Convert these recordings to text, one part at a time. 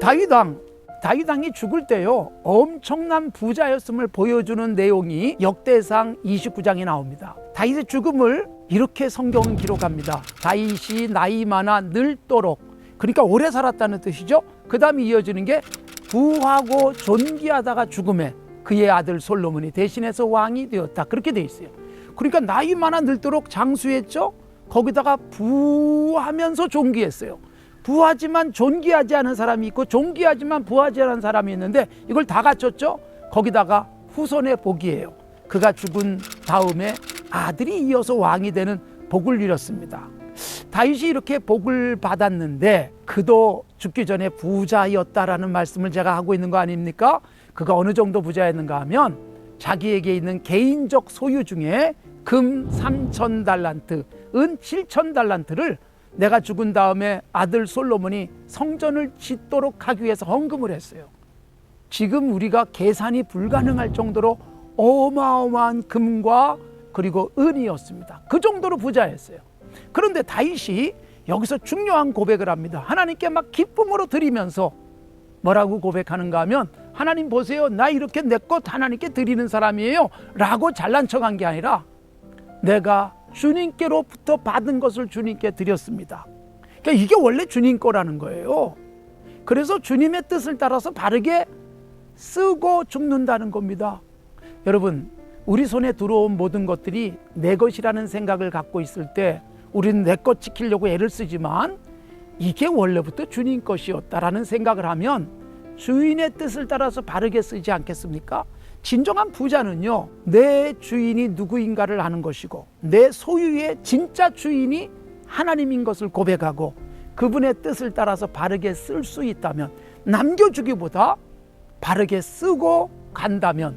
다윗 왕 다윗왕이 죽을 때요 엄청난 부자였음을 보여주는 내용이 역대상 29장에 나옵니다. 다윗의 죽음을 이렇게 성경은 기록합니다. 다윗이 나이 많아 늙도록 그러니까 오래 살았다는 뜻이죠. 그 다음에 이어지는 게 부하고 존귀하다가 죽음에 그의 아들 솔로몬이 대신해서 왕이 되었다. 그렇게 돼 있어요. 그러니까 나이 많아 늙도록 장수했죠. 거기다가 부하면서 존귀했어요. 부하지만 존귀하지 않은 사람이 있고 존귀하지만 부하지 않은 사람이 있는데 이걸 다 갖췄죠. 거기다가 후손의 복이에요. 그가 죽은 다음에 아들이 이어서 왕이 되는 복을 누렸습니다. 다윗이 이렇게 복을 받았는데 그도 죽기 전에 부자였다라는 말씀을 제가 하고 있는 거 아닙니까? 그가 어느 정도 부자였는가 하면 자기에게 있는 개인적 소유 중에 금 3천 달란트, 은 7천 달란트를 내가 죽은 다음에 아들 솔로몬이 성전을 짓도록 하기 위해서 헌금을 했어요. 지금 우리가 계산이 불가능할 정도로 어마어마한 금과 그리고 은이었습니다. 그 정도로 부자였어요. 그런데 다윗이 여기서 중요한 고백을 합니다. 하나님께 막 기쁨으로 드리면서 뭐라고 고백하는가 하면 하나님 보세요. 나 이렇게 내 것 하나님께 드리는 사람이에요. 라고 잘난 척한 게 아니라 내가 주님께로부터 받은 것을 주님께 드렸습니다. 그러니까 이게 원래 주님 거라는 거예요. 그래서 주님의 뜻을 따라서 바르게 쓰고 죽는다는 겁니다. 여러분, 우리 손에 들어온 모든 것들이 내 것이라는 생각을 갖고 있을 때 우리는 내 것 지키려고 애를 쓰지만 이게 원래부터 주님 것이었다라는 생각을 하면 주인의 뜻을 따라서 바르게 쓰지 않겠습니까? 진정한 부자는요, 내 주인이 누구인가를 아는 것이고, 내 소유의 진짜 주인이 하나님인 것을 고백하고, 그분의 뜻을 따라서 바르게 쓸 수 있다면, 남겨주기보다 바르게 쓰고 간다면,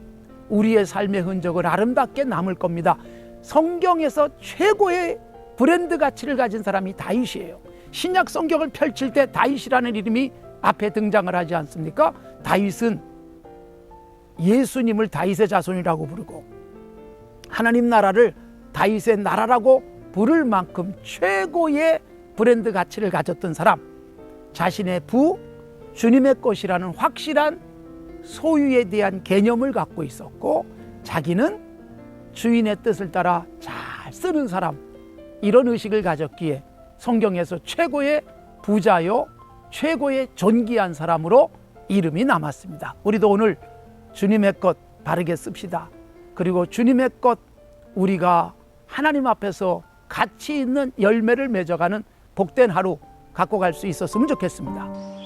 우리의 삶의 흔적을 아름답게 남을 겁니다. 성경에서 최고의 브랜드 가치를 가진 사람이 다윗이에요. 신약 성경을 펼칠 때 다윗이라는 이름이 앞에 등장을 하지 않습니까? 다윗은 예수님을 다윗의 자손이라고 부르고 하나님 나라를 다윗의 나라라고 부를 만큼 최고의 브랜드 가치를 가졌던 사람 자신의 부 주님의 것이라는 확실한 소유에 대한 개념을 갖고 있었고 자기는 주인의 뜻을 따라 잘 쓰는 사람 이런 의식을 가졌기에 성경에서 최고의 부자요 최고의 존귀한 사람으로 이름이 남았습니다. 우리도 오늘 주님의 것 바르게 씁시다. 그리고 주님의 것 우리가 하나님 앞에서 가치 있는 열매를 맺어가는 복된 하루 갖고 갈 수 있었으면 좋겠습니다.